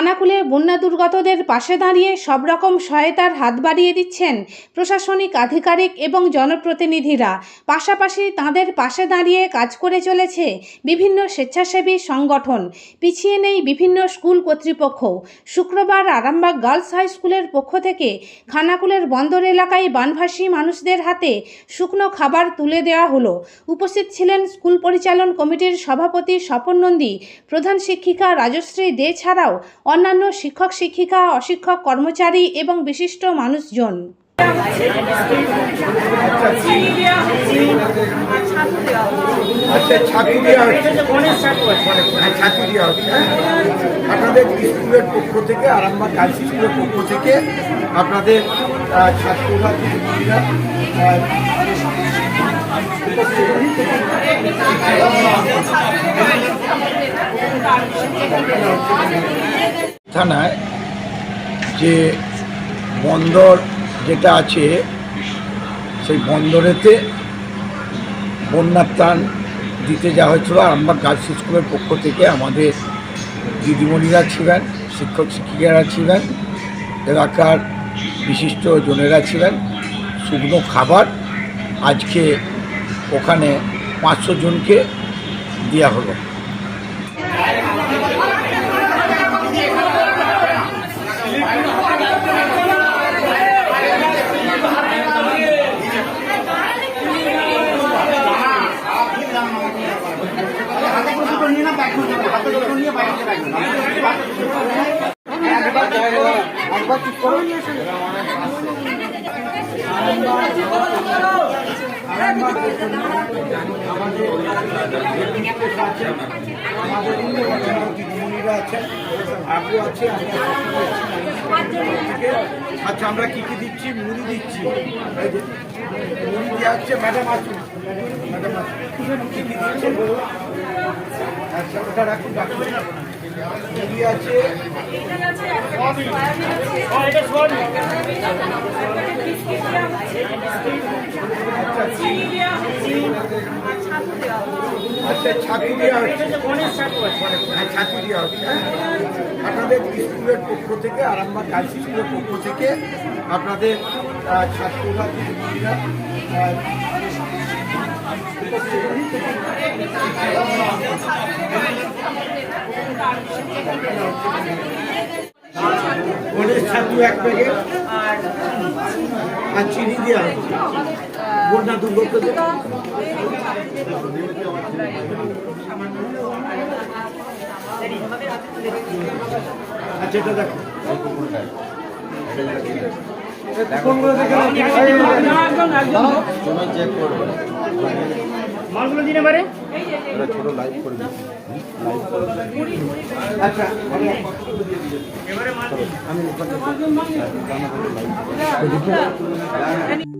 খানাকুলে বন্যা দুর্গতদের পাশে দাঁড়িয়ে সব রকম সহায়তার হাত বাড়িয়ে দিচ্ছেন প্রশাসনিক আধিকারিক এবং জনপ্রতিনিধিরা। পাশাপাশি তাঁদের পাশে দাঁড়িয়ে কাজ করে চলেছে বিভিন্ন স্বেচ্ছাসেবী সংগঠন। পিছিয়ে নেই বিভিন্ন স্কুল কর্তৃপক্ষ। শুক্রবার আরামবাগ গার্লস হাই স্কুলের পক্ষ থেকে খানাকুলের বন্দর এলাকায় বানভাসী মানুষদের হাতে শুকনো খাবার তুলে দেওয়া হলো। উপস্থিত ছিলেন স্কুল পরিচালন কমিটির সভাপতি স্বপন নন্দী। প্রধান শিক্ষিকা রাজশ্রী দে ছাড়াও অন্যান্য শিক্ষক শিক্ষিকা অশিক্ষক কর্মচারী এবং বিশিষ্ট মানুষজন আচ্ছা হচ্ছে হ্যাঁ। আপনাদের স্কুলের পক্ষ থেকে আরামবাগ গার্লস স্কুলের পক্ষ থেকে আপনাদের ছাত্ররা আহ, থানায় যে বন্দর যেটা আছে, সেই বন্দরেতে বন্যার ত্রাণ দিতে যাওয়া হয়েছিল। আরামবাগ গার্লস স্কুলের পক্ষ থেকে আমাদের দিদিমণিরা ছিলেন, শিক্ষক শিক্ষিকারা ছিলেন, এলাকার বিশিষ্ট জনেরা ছিলেন, শুকনো খাবার আজকে ওখানে পাঁচশো জনকে দেওয়া হলো। আমাদের দিদিমণিরা আছেন আপু আছে আচ্ছা আমরা কি কি দিচ্ছি? মুড়ি দিচ্ছি। মুড়ি দেওয়া হচ্ছে ম্যাডাম আসুন। ম্যাডাম আসুন। কি কি দিচ্ছে? বলুন আচ্ছা ওটা রাখুন মুড়ি আছে। আচ্ছা। ছাত্র দেওয়া হচ্ছে হ্যাঁ ছাত্র দেওয়া হচ্ছে। আপনাদের স্কুলের পক্ষ থেকে, আরামবাগ গার্লস স্কুলের পক্ষ থেকে আপনাদের ছাত্ররা গণেশ ছাত্র এক প্যাকেট আর চিনি দেওয়া হচ্ছে বন্যা দুর্গতদের আচ্ছা এটা দেখো। মালগুলো দিনে পারে আচ্ছা। সব